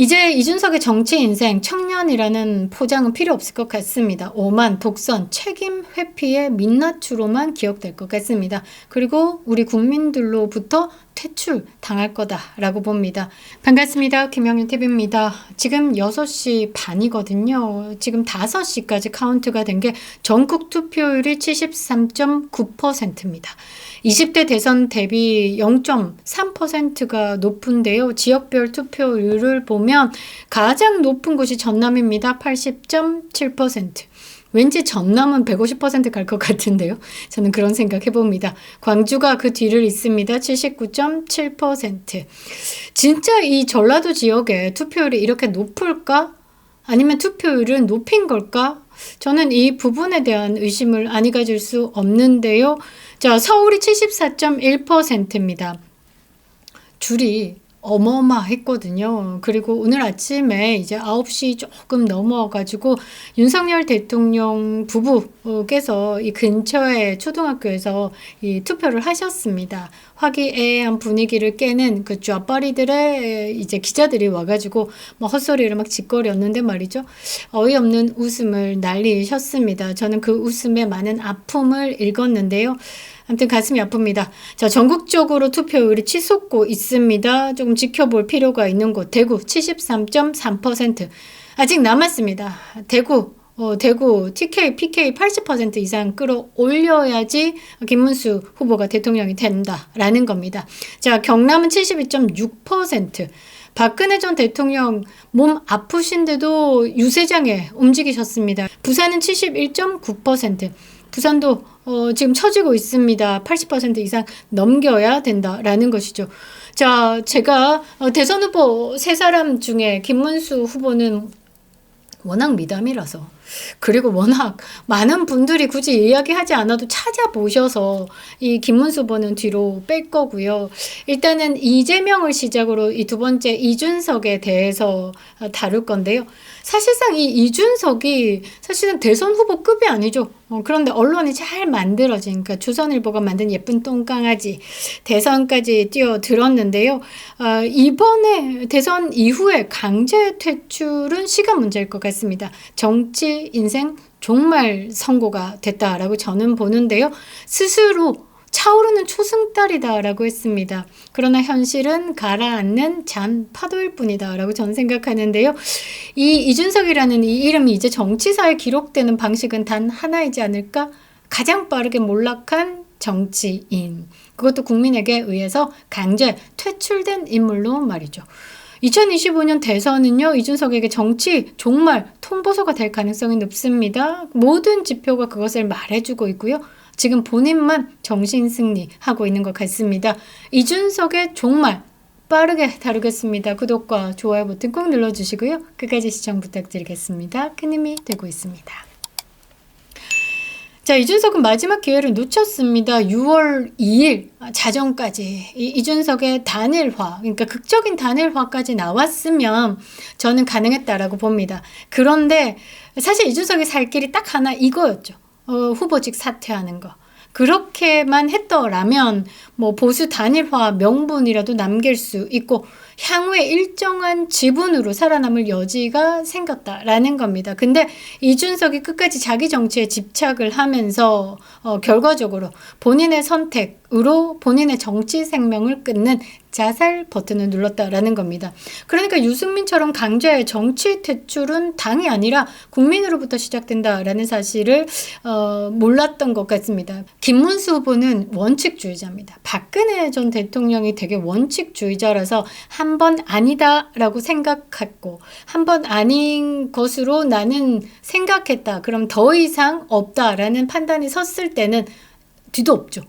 이제 이준석의 정치 인생 청년이라는 포장은 필요 없을 것 같습니다. 오만, 독선, 책임 회피의 민낯으로만 기억될 것 같습니다. 그리고 우리 국민들로부터 퇴출 당할 거다라고 봅니다. 반갑습니다. 김영윤 TV입니다. 지금 6시 반이거든요. 지금 5시까지 카운트가 된 게 전국 투표율이 73.9%입니다. 20대 대선 대비 0.3%가 높은데요. 지역별 투표율을 보면 가장 높은 곳이 전남입니다. 80.7%. 왠지 전남은 150%갈 것 같은데요. 저는 그런 생각 해봅니다. 광주가 그 뒤를 잇습니다. 79.7%. 진짜 이 전라도 지역에 투표율이 이렇게 높을까? 아니면 투표율은 높인 걸까? 저는 이 부분에 대한 의심을 아니 가질 수 없는데요. 자, 서울이 74.1%입니다. 줄이 어마어마했거든요. 그리고 오늘 아침에 이제 9시 조금 넘어가지고 윤석열 대통령 부부께서 이 근처에 초등학교에서 이 투표를 하셨습니다. 화기애애한 분위기를 깨는 그 쥐빠리들의 이제 기자들이 와가지고 뭐 헛소리를 막 짓거렸는데 말이죠. 어이없는 웃음을 날리셨습니다. 저는 그 웃음에 많은 아픔을 읽었는데요. 아무튼 가슴이 아픕니다. 자, 전국적으로 투표율이 치솟고 있습니다. 조금 지켜볼 필요가 있는 곳. 대구 73.3%. 아직 남았습니다. 대구 어, 대구 TK, PK 80% 이상 끌어올려야지 김문수 후보가 대통령이 된다라는 겁니다. 자, 경남은 72.6%. 박근혜 전 대통령 몸 아프신데도 유세장에 움직이셨습니다. 부산은 71.9%. 부산도 어, 지금 처지고 있습니다. 80% 이상 넘겨야 된다라는 것이죠. 자, 제가 어, 대선 후보 세 사람 중에 김문수 후보는 워낙 미담이라서 그리고 워낙 많은 분들이 굳이 이야기하지 않아도 찾아보셔서 이 김문수 후보는 뒤로 뺄 거고요. 일단은 이재명을 시작으로 이 두 번째 이준석에 대해서 다룰 건데요. 사실상 이 이준석이 사실은 대선 후보급이 아니죠. 어, 그런데 언론이 잘 만들어진, 그러니까 조선일보가 만든 예쁜 똥강아지 대선까지 뛰어들었는데요. 어, 이번에 대선 이후에 강제 퇴출은 시간 문제일 것 같습니다. 정치 인생 정말 선고가 됐다라고 저는 보는데요. 스스로 차오르는 초승달이다라고 했습니다. 그러나 현실은 가라앉는 잔 파도일 뿐이다라고 저는 생각하는데요. 이 이준석이라는 이 이름이 이제 정치사에 기록되는 방식은 단 하나이지 않을까? 가장 빠르게 몰락한 정치인. 그것도 국민에게 의해서 강제 퇴출된 인물로 말이죠. 2025년 대선은요, 이준석에게 정치 정말 통보소가 될 가능성이 높습니다. 모든 지표가 그것을 말해주고 있고요. 지금 본인만 정신 승리 하고 있는 것 같습니다. 이준석의 정말 빠르게 다루겠습니다. 구독과 좋아요 버튼 꼭 눌러주시고요. 끝까지 시청 부탁드리겠습니다. 큰 힘이 되고 있습니다. 자, 이준석은 마지막 기회를 놓쳤습니다. 6월 2일 자정까지 이, 이준석의 단일화, 그러니까 극적인 단일화까지 나왔으면 저는 가능했다라고 봅니다. 그런데 사실 이준석이 살 길이 딱 하나 이거였죠. 어, 후보직 사퇴하는 거. 그렇게만 했더라면 뭐 보수 단일화 명분이라도 남길 수 있고 향후에 일정한 지분으로 살아남을 여지가 생겼다라는 겁니다. 근데 이준석이 끝까지 자기 정치에 집착을 하면서 어, 결과적으로 본인의 선택으로 본인의 정치 생명을 끊는 자살 버튼을 눌렀다라는 겁니다. 그러니까 유승민처럼 강제 정치 퇴출은 당이 아니라 국민으로부터 시작된다라는 사실을 어, 몰랐던 것 같습니다. 김문수 후보는 원칙주의자입니다. 박근혜 전 대통령이 되게 원칙주의자라서 한한 번 아니다라고 생각했고 한 번 아닌 것으로 나는 생각했다. 그럼 더 이상 없다라는 판단이 섰을 때는 뒤도 없죠.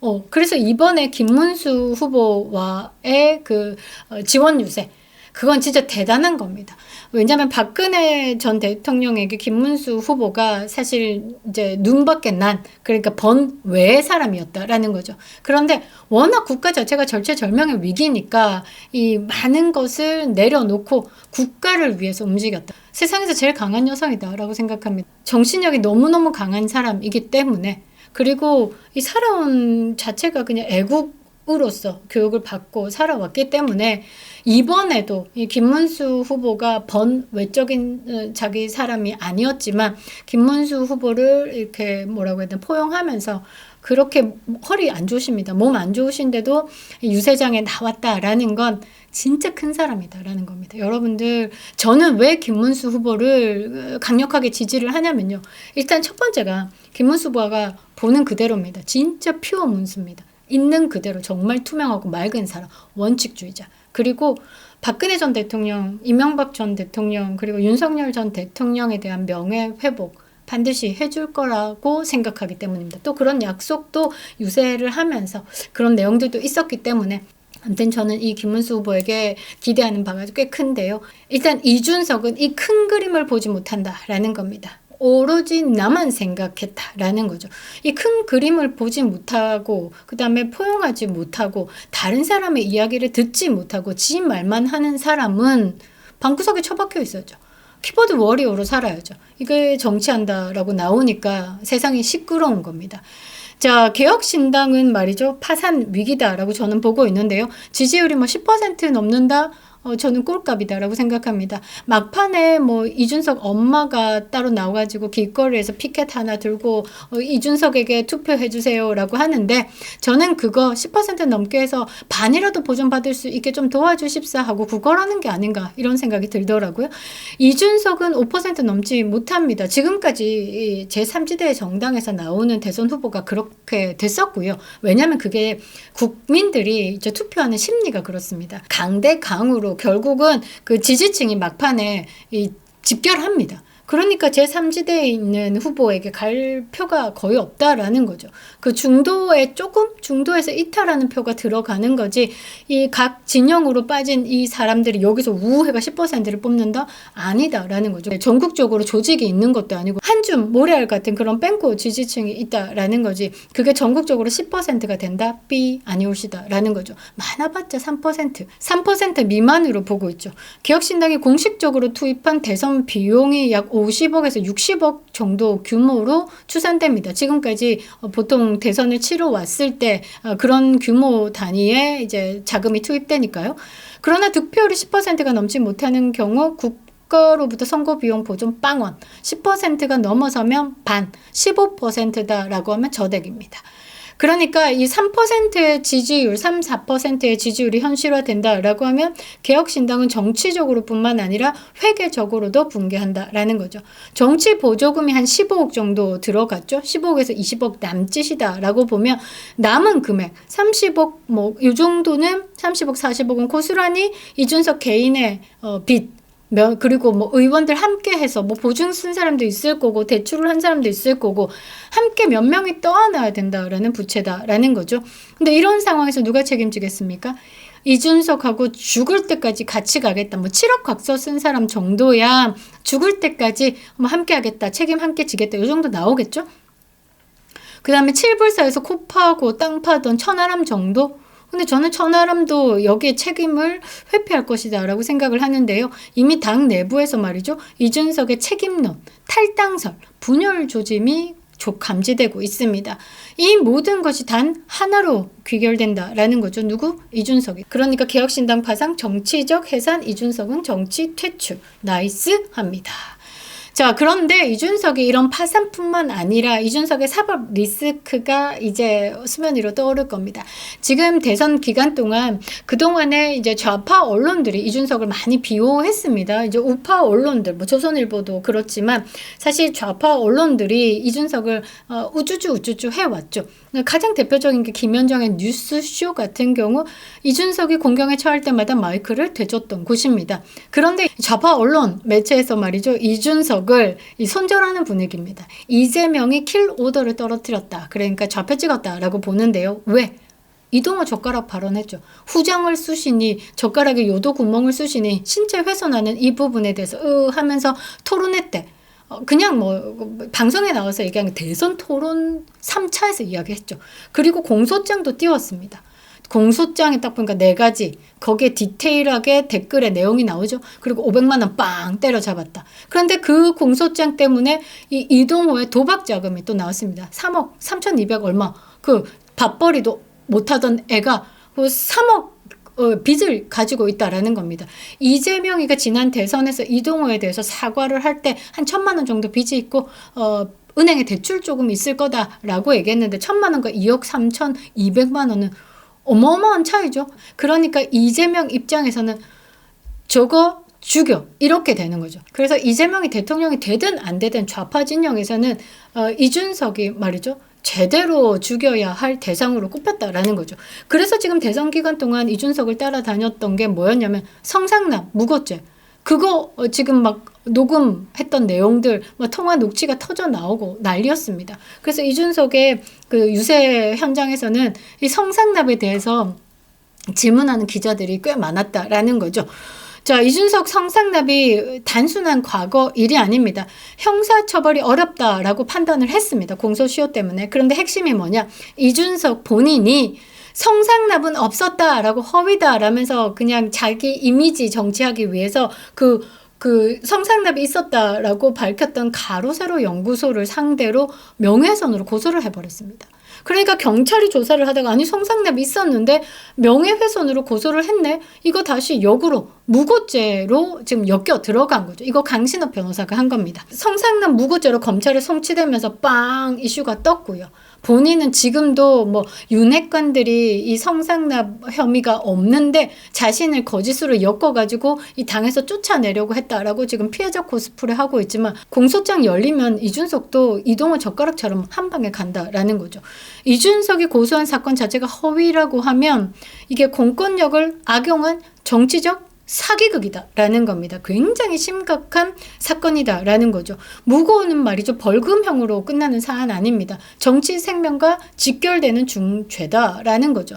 어, 그래서 이번에 김문수 후보와의 그 어, 지원 유세 그건 진짜 대단한 겁니다. 왜냐하면 박근혜 전 대통령에게 김문수 후보가 사실 이제 눈밖에 난 그러니까 번 외의 사람이었다라는 거죠. 그런데 워낙 국가 자체가 절체절명의 위기니까 이 많은 것을 내려놓고 국가를 위해서 움직였다. 세상에서 제일 강한 여성이다라고 생각합니다. 정신력이 너무너무 강한 사람이기 때문에 그리고 이 살아온 자체가 그냥 애국 우로서 교육을 받고 살아왔기 때문에 이번에도 이 김문수 후보가 번 외적인 어, 자기 사람이 아니었지만 김문수 후보를 이렇게 뭐라고 해야 되나 포용하면서 그렇게 허리 안 좋으십니다. 몸 안 좋으신데도 유세장에 나왔다라는 건 진짜 큰 사람이다라는 겁니다. 여러분들 저는 왜 김문수 후보를 어, 강력하게 지지를 하냐면요. 일단 첫 번째가 김문수 후보가 보는 그대로입니다. 진짜 퓨어 문수입니다. 있는 그대로 정말 투명하고 맑은 사람, 원칙주의자. 그리고 박근혜 전 대통령, 이명박 전 대통령, 그리고 윤석열 전 대통령에 대한 명예 회복 반드시 해줄 거라고 생각하기 때문입니다. 또 그런 약속도 유세를 하면서 그런 내용들도 있었기 때문에 아무튼 저는 이 김문수 후보에게 기대하는 바가 꽤 큰데요. 일단 이준석은 이 큰 그림을 보지 못한다라는 겁니다. 오로지 나만 생각했다라는 거죠. 이 큰 그림을 보지 못하고 그 다음에 포용하지 못하고 다른 사람의 이야기를 듣지 못하고 지 말만 하는 사람은 방구석에 처박혀 있어야죠. 키보드 워리어로 살아야죠. 이게 정치한다라고 나오니까 세상이 시끄러운 겁니다. 자, 개혁신당은 말이죠. 파산 위기다라고 저는 보고 있는데요. 지지율이 뭐 10% 넘는다? 어, 저는 꼴값이다라고 생각합니다. 막판에 뭐 이준석 엄마가 따로 나와가지고 길거리에서 피켓 하나 들고 어, 이준석에게 투표해주세요라고 하는데 저는 그거 10% 넘게 해서 반이라도 보존받을 수 있게 좀 도와주십사 하고 그거라는 게 아닌가 이런 생각이 들더라고요. 이준석은 5% 넘지 못합니다. 지금까지 제3지대 정당에서 나오는 대선 후보가 그렇게 됐었고요. 왜냐하면 그게 국민들이 이제 투표하는 심리가 그렇습니다. 강대 강으로 결국은 그 지지층이 막판에 이 집결합니다. 그러니까 제3지대에 있는 후보에게 갈 표가 거의 없다라는 거죠. 그 중도에 조금 중도에서 이탈하는 표가 들어가는 거지 이 각 진영으로 빠진 이 사람들이 여기서 우회가 10%를 뽑는다? 아니다라는 거죠. 전국적으로 조직이 있는 것도 아니고 한 줌 모래알 같은 그런 뺑고 지지층이 있다라는 거지. 그게 전국적으로 10%가 된다? B 아니올시다라는 거죠. 많아봤자 3% 3% 미만으로 보고 있죠. 개혁신당이 공식적으로 투입한 대선 비용이 약 50억에서 60억 정도 규모로 추산됩니다. 지금까지 어, 보통 대선을 치러 왔을 때 어, 그런 규모 단위의 이제 자금이 투입되니까요. 그러나 득표율이 10%가 넘지 못하는 경우 국가로부터 선거 비용 보존 빵원 10%가 넘어서면 반 15%다라고 하면 저대기입니다. 그러니까 이 3%의 지지율, 3, 4%의 지지율이 현실화된다라고 하면 개혁신당은 정치적으로뿐만 아니라 회계적으로도 붕괴한다라는 거죠. 정치 보조금이 한 15억 정도 들어갔죠. 15억에서 20억 남짓이다라고 보면 남은 금액 30억 뭐 이 정도는 30억, 40억은 고스란히 이준석 개인의 어, 빚 그리고 뭐 의원들 함께 해서 뭐 보증 쓴 사람도 있을 거고 대출을 한 사람도 있을 거고 함께 몇 명이 떠안아야 된다라는 부채다라는 거죠. 근데 이런 상황에서 누가 책임지겠습니까? 이준석하고 죽을 때까지 같이 가겠다. 뭐 7억 각서 쓴 사람 정도야 죽을 때까지 뭐 함께 하겠다. 책임 함께 지겠다. 이 정도 나오겠죠? 그 다음에 칠불사에서 코 파고 땅 파던 천하람 정도? 근데 저는 천하람도 여기에 책임을 회피할 것이다라고 생각을 하는데요. 이미 당 내부에서 말이죠. 이준석의 책임론, 탈당설, 분열 조짐이 감지되고 있습니다. 이 모든 것이 단 하나로 귀결된다라는 거죠. 누구? 이준석이. 그러니까 개혁신당 파상 정치적 해산 이준석은 정치 퇴출. 나이스 합니다. 자, 그런데 이준석이 이런 파산뿐만 아니라 이준석의 사법 리스크가 이제 수면 위로 떠오를 겁니다. 지금 대선 기간 동안 그동안에 이제 좌파 언론들이 이준석을 많이 비호했습니다. 이제 우파 언론들, 뭐 조선일보도 그렇지만 사실 좌파 언론들이 이준석을 어, 우쭈쭈 우쭈쭈 해왔죠. 가장 대표적인 게 김현정의 뉴스쇼 같은 경우 이준석이 공경에 처할 때마다 마이크를 대줬던 곳입니다. 그런데 좌파 언론 매체에서 말이죠. 이준석 을 손절하는 분위기입니다. 이재명이 킬 오더를 떨어뜨렸다. 그러니까 좌표 찍었다라고 보는데요. 왜? 이동호 젓가락 발언했죠. 후장을 쑤시니 젓가락에 요도 구멍을 쑤시니 신체 훼손하는 이 부분에 대해서 으 하면서 토론했대. 어, 그냥 뭐 방송에 나와서 얘기한 대선 토론 3차에서 이야기했죠. 그리고 공소장도 띄웠습니다. 공소장에 딱 보니까 네 가지 거기에 디테일하게 댓글에 내용이 나오죠. 그리고 500만 원 빵 때려잡았다. 그런데 그 공소장 때문에 이 이동호의 도박 자금이 또 나왔습니다. 3억 3,200 얼마 그 밥벌이도 못하던 애가 그 3억 어, 빚을 가지고 있다라는 겁니다. 이재명이가 지난 대선에서 이동호에 대해서 사과를 할 때 한 천만 원 정도 빚이 있고 어, 은행에 대출 조금 있을 거다라고 얘기했는데 천만 원과 2억 3천 2백만 원은 어마어마한 차이죠. 그러니까 이재명 입장에서는 저거 죽여 이렇게 되는 거죠. 그래서 이재명이 대통령이 되든 안 되든 좌파 진영에서는 어, 이준석이 말이죠. 제대로 죽여야 할 대상으로 꼽혔다라는 거죠. 그래서 지금 대선 기간 동안 이준석을 따라다녔던 게 뭐였냐면 성상납, 무고죄. 그거 어, 지금 막 녹음했던 내용들, 뭐 통화 녹취가 터져 나오고 난리였습니다. 그래서 이준석의 그 유세 현장에서는 이 성상납에 대해서 질문하는 기자들이 꽤 많았다라는 거죠. 자, 이준석 성상납이 단순한 과거 일이 아닙니다. 형사처벌이 어렵다라고 판단을 했습니다. 공소시효 때문에. 그런데 핵심이 뭐냐? 이준석 본인이 성상납은 없었다라고 허위다라면서 그냥 자기 이미지 정치하기 위해서 그, 그 성상납이 있었다라고 밝혔던 가로세로 연구소를 상대로 명예훼손으로 고소를 해버렸습니다. 그러니까 경찰이 조사를 하다가 아니 성상납이 있었는데 명예훼손으로 고소를 했네. 이거 다시 역으로 무고죄로 지금 엮여 들어간 거죠. 이거 강신업 변호사가 한 겁니다. 성상납 무고죄로 검찰에 송치되면서 빵 이슈가 떴고요. 본인은 지금도 뭐 윤핵관들이 이 성상납 혐의가 없는데 자신을 거짓으로 엮어가지고 이 당에서 쫓아내려고 했다라고 지금 피해자 코스프레 하고 있지만 공소장 열리면 이준석도 이동호 젓가락처럼 한 방에 간다라는 거죠. 이준석이 고소한 사건 자체가 허위라고 하면 이게 공권력을 악용한 정치적 사기극이다라는 겁니다. 굉장히 심각한 사건이다라는 거죠. 무고는 말이죠. 벌금형으로 끝나는 사안 아닙니다. 정치 생명과 직결되는 중죄다라는 거죠.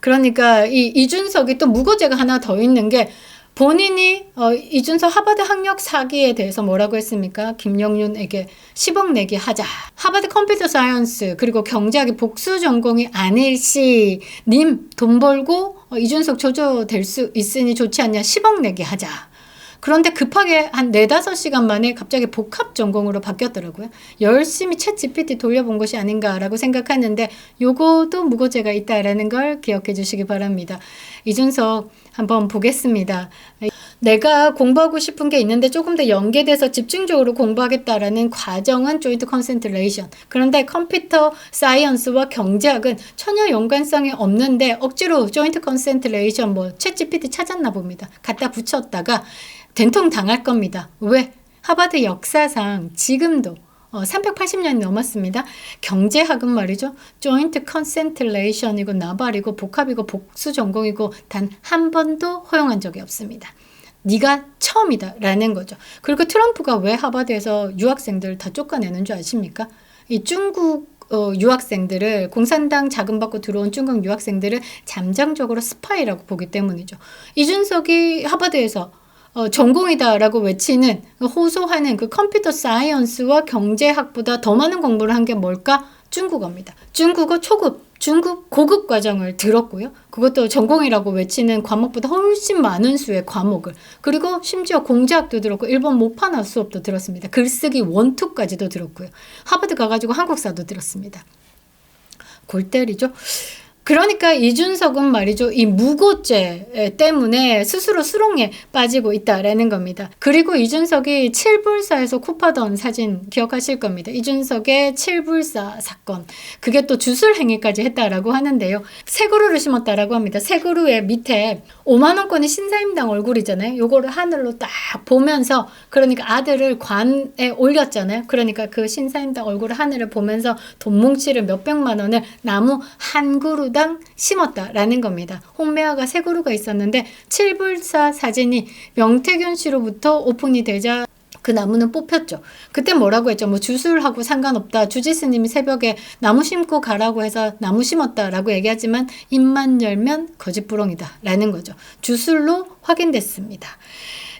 그러니까 이 이준석이 또 무고죄가 하나 더 있는 게 본인이 어, 이준석 하버드 학력 사기에 대해서 뭐라고 했습니까? 김영윤에게 10억 내기 하자. 하버드 컴퓨터 사이언스 그리고 경제학이 복수 전공이 아닐 씨님 돈 벌고 어, 이준석 조조될 수 있으니 좋지 않냐? 10억 내기 하자. 그런데 급하게 한 네다섯 시간 만에 갑자기 복합 전공으로 바뀌었더라고요. 열심히 챗 GPT 돌려본 것이 아닌가라고 생각하는데 요거도 무고죄가 있다라는 걸 기억해 주시기 바랍니다. 이준석 한번 보겠습니다. 내가 공부하고 싶은 게 있는데 조금 더 연계돼서 집중적으로 공부하겠다라는 과정은 조인트 컨센트레이션. 그런데 컴퓨터 사이언스와 경제학은 전혀 연관성이 없는데 억지로 조인트 컨센트레이션 뭐 챗 GPT 찾았나 봅니다. 갖다 붙였다가 된통 당할 겁니다. 왜? 하버드 역사상 지금도 어, 380년이 넘었습니다. 경제학은 말이죠. 조인트 컨센트레이션이고 나발이고 복합이고 복수 전공이고 단 한 번도 허용한 적이 없습니다. 네가 처음이다 라는 거죠. 그리고 트럼프가 왜 하버드에서 유학생들 다 쫓아내는 줄 아십니까? 이 중국 어, 유학생들을 공산당 자금 받고 들어온 중국 유학생들을 잠정적으로 스파이라고 보기 때문이죠. 이준석이 하버드에서 어, 전공이다라고 외치는 호소하는 그 컴퓨터 사이언스와 경제학보다 더 많은 공부를 한 게 뭘까? 중국어입니다. 중국어 초급, 중급 고급 과정을 들었고요. 그것도 전공이라고 외치는 과목보다 훨씬 많은 수의 과목을 그리고 심지어 공자학도 들었고 일본 모파나 수업도 들었습니다. 글쓰기 원투까지도 들었고요. 하버드 가가지고 한국사도 들었습니다. 골 때리죠. 그러니까 이준석은 말이죠. 이 무고죄 때문에 스스로 수렁에 빠지고 있다라는 겁니다. 그리고 이준석이 칠불사에서 굽하던 사진 기억하실 겁니다. 이준석의 칠불사 사건. 그게 또 주술 행위까지 했다라고 하는데요. 새 그루를 심었다라고 합니다. 새 그루의 밑에 5만 원권이 신사임당 얼굴이잖아요. 요거를 하늘로 딱 보면서 그러니까 아들을 관에 올렸잖아요. 그러니까 그 신사임당 얼굴을 하늘을 보면서 돈 뭉치를 몇백만 원을 나무 한 그루 당 심었다라는 겁니다. 홍매화가 세 그루가 있었는데 칠불사 사진이 명태균 씨로부터 오픈이 되자 그 나무는 뽑혔죠. 그때 뭐라고 했죠? 뭐 주술하고 상관없다. 주지스님이 새벽에 나무 심고 가라고 해서 나무 심었다라고 얘기하지만 입만 열면 거짓부렁이다. 라는 거죠. 주술로 확인됐습니다.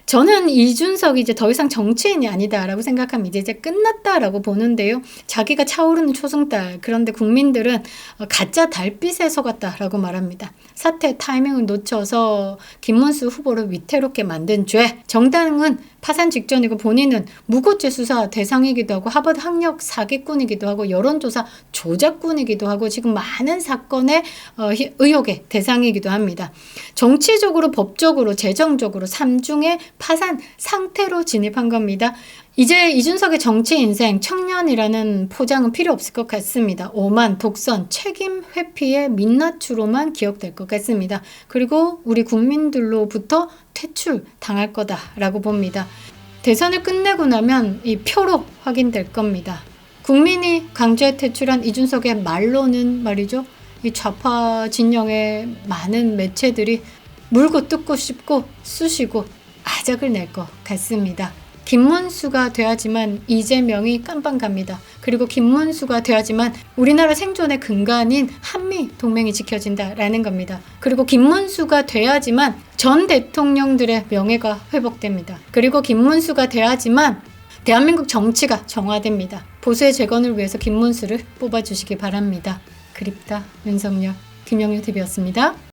저는 이준석이 이제 더 이상 정치인이 아니다라고 생각하면 이제 끝났다라고 보는데요. 자기가 차오르는 초승달 그런데 국민들은 어, 가짜 달빛에 속았다라고 말합니다. 사태 타이밍을 놓쳐서 김문수 후보를 위태롭게 만든 죄. 정당은 파산 직전이고 본인은 무고죄 수사 대상이기도 하고 하버드 학력 사기꾼이기도 하고 여론조사 조작꾼이기도 하고 지금 많은 사건의 어, 히- 의혹의 대상이기도 합니다. 정치적으로, 법적으로, 재정적으로 삼중의 파산 상태로 진입한 겁니다. 이제 이준석의 정치 인생 청년이라는 포장은 필요 없을 것 같습니다. 오만, 독선, 책임 회피의 민낯으로만 기억될 것 같습니다. 그리고 우리 국민들로부터 퇴출 당할 거다라고 봅니다. 대선을 끝내고 나면 이 표로 확인될 겁니다. 국민이 강제 퇴출한 이준석의 말로는 말이죠. 이 좌파 진영의 많은 매체들이 물고 뜯고 씹고 쑤시고 아작을 낼 것 같습니다. 김문수가 돼야지만 이재명이 깜빵 갑니다. 그리고 김문수가 돼야지만 우리나라 생존의 근간인 한미 동맹이 지켜진다라는 겁니다. 그리고 김문수가 돼야지만 전 대통령들의 명예가 회복됩니다. 그리고 김문수가 돼야지만 대한민국 정치가 정화됩니다. 보수의 재건을 위해서 김문수를 뽑아주시기 바랍니다. 그립다 윤석열 김영유 TV였습니다.